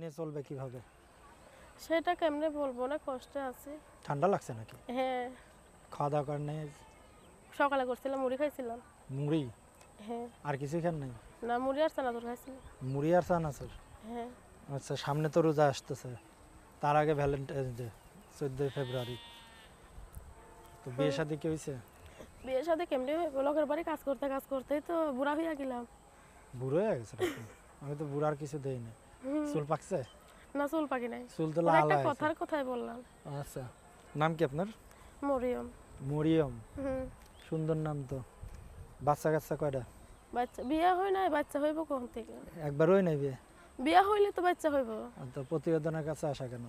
নিয়ে চলবে কীভাবে? সেটা কেমনে বলব না কষ্টে আছি। ঠান্ডা লাগছে নাকি? হ্যাঁ। খাওয়া দাওয়া করেন নাই? সকালে করছিলাম মুড়ি খাইছিলাম। মুড়ি? হ্যাঁ। আর কিছু খান নাই? না মুড়ি আর চানাচুর খাইছিলাম। মুড়ি আর চানাচুর? হ্যাঁ। আচ্ছা সামনে তো রোজা আসতেছে। তার আগে ভ্যালেন্টাইন ডে চোদ্দোই ফেব্রুয়ারি। তো বিয়ে শাদি কি হয়েছে বিয়ের সাথে কেমনে লোকের বাড়ি কাজ করতে কাজ করতেই তো বুড়া হইয়া গেলাম। বুড়ো হয়ে গেছে আমি তো বুড়ার কিছু দেই না চুল পাকছে? না চুল পাকি নাই। চুল তো লাল একটা কথার কথাই বললাম। আচ্ছা নাম কি আপনার? মরিয়ম। মরিয়ম। সুন্দর নাম তো। বাচ্চা কাচ্চা কয়টা? বাচ্চা বিয়ে হয় নাই বাচ্চা হইব কোন থেকে? একবারই নাই বিয়ে? বিয়ে হইলে তো বাচ্চা হইব। তো প্রতিবেদনের কাছে আসা কেন?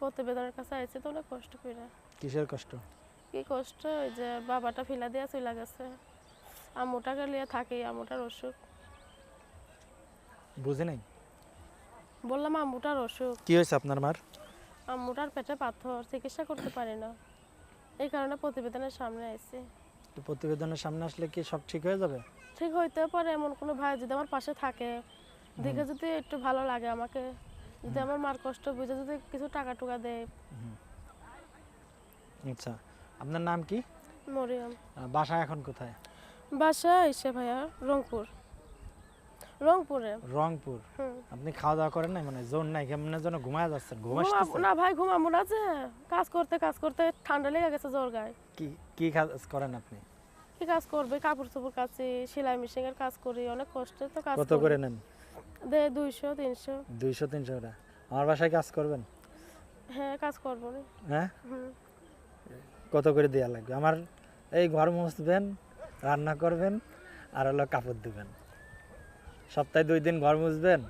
প্রতিবেদনের কাছে আইছে তো অনেক কষ্ট করে কিসের কষ্ট? কি কষ্ট? ওই যে বাবাটা ফিলা দিয়া চলে গেছে। আম্মুটাকে লিয়ে থাকি আম্মুটার অসুখ। বুঝি নাই? বললাম আম্মুটার অসুখ। কি হয়েছে আপনার মার? আম্মুটার পেটে পাথর চিকিৎসা করতে পারি না। এই কারণে প্রতিবেদনের সামনে আইছি। তো প্রতিবেদনের সামনে আসলে কি সব ঠিক হয়ে যাবে? ঠিক হইতে পারে এমন কোনো ভাই যদি আমার পাশে থাকে। দেখে যদি একটু ভালো লাগে আমাকে যদি আমার মার কষ্ট বুঝে যদি কিছু টাকা টুকা দেয়। আচ্ছা আপনার নাম কি? মরিয়ম। বাসা এখন কোথায়? বাসা এসে ভাইয়া রংপুর। রংপুরে। রংপুর? আপনি খাওয়া দাওয়া করেন নাই? মানে জোর নাই কেমন যেন ঘুমায় যাচ্ছেন ঘুম আসতেছে। না ভাই ঘুমাবো না যে কাজ করতে কাজ করতে ঠান্ডা লেগে গেছে জ্বর গায়ে। কি কি কাজ করেন আপনি? কি কাজ করবে? কাপড় চোপড় কাচি সেলাই এর কাজ করি অনেক কষ্টে তো কাজ কত করে। নেন? দে দুইশো তিনশো। দুইশো তিনশো করে। আমার বাসায় কাজ করবেন? হ্যাঁ কাজ করব। হ্যাঁ? কত করে দেওয়া লাগবে? আমার এই ঘর মুছবেন রান্না করবেন আর হলো কাপড় দিবেন সপ্তাহে দুই দিন ঘর মুছবেন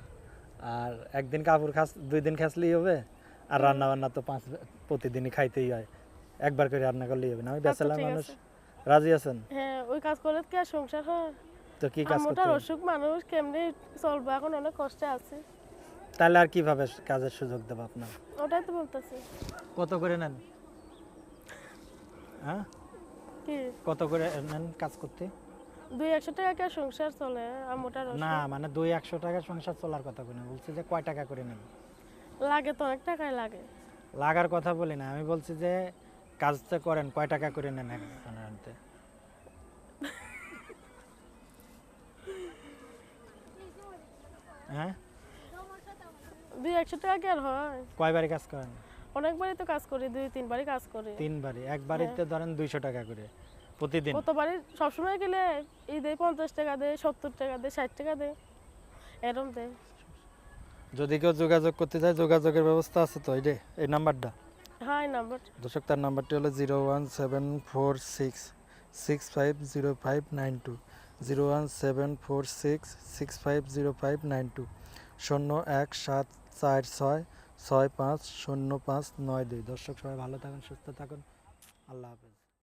আর একদিন কাপড় খাস দুই দিন খাসলেই হবে আর রান্না বান্না তো পাঁচ প্রতিদিনই খাইতেই হয় একবার করে রান্না করলেই হবে না। আমি বেচালাম মানুষ। রাজি আছেন? হ্যাঁ ওই কাজ করলে কি আর সংসার হয়? তো কি কাজ করতে অসুখ মানুষ কেমনি চলবে? এখন অনেক কষ্টে আছে। তাহলে আর কীভাবে কাজের সুযোগ দেবো আপনার? ওটাই তো বলতেছি। কত করে নেন? হ্যাঁ? কি? কত করে নেন কাজ করতে? দুই একশো টাকা সংসার চলে আম্মুটার না মানে দুই একশো টাকা সংসার চলার কথা বলি বলছি যে কয় টাকা করে নেন লাগে তো অনেক টাকাই লাগে। লাগার কথা বলি না আমি বলছি যে কাজটা করেন কয় টাকা করে নেন একজনের হ্যাঁ? দুই একশো টাকা কি আর হয়। কয়বারই কাজ করেন? অনেকবারই তো কাজ করি দুই তিনবারই কাজ করি। তিনবারই একবারিতে ধরেন দুইশো টাকা করে। প্রতিদিন? সবসময় গেলে ঈদে পঞ্চাশ টাকা দেয় সত্তর টাকা দেয় ষাট টাকা দেয় এরম দেয় যদি কেউ যোগাযোগ করতে চায় যোগাযোগের ব্যবস্থা আছে তো এই এই নাম্বারটা? হাই নাম্বার। দর্শক তার নাম্বারটি হলো zero one seven four six six five zero five nine two. Zero one seven four six six five zero five nine two. শূন্য এক সাত চার ছয় ছয় পাঁচ শূন্য পাঁচ নয় দুই। দর্শক সবাই ভালো থাকুন সুস্থ থাকুন। আল্লাহ হাফেজ।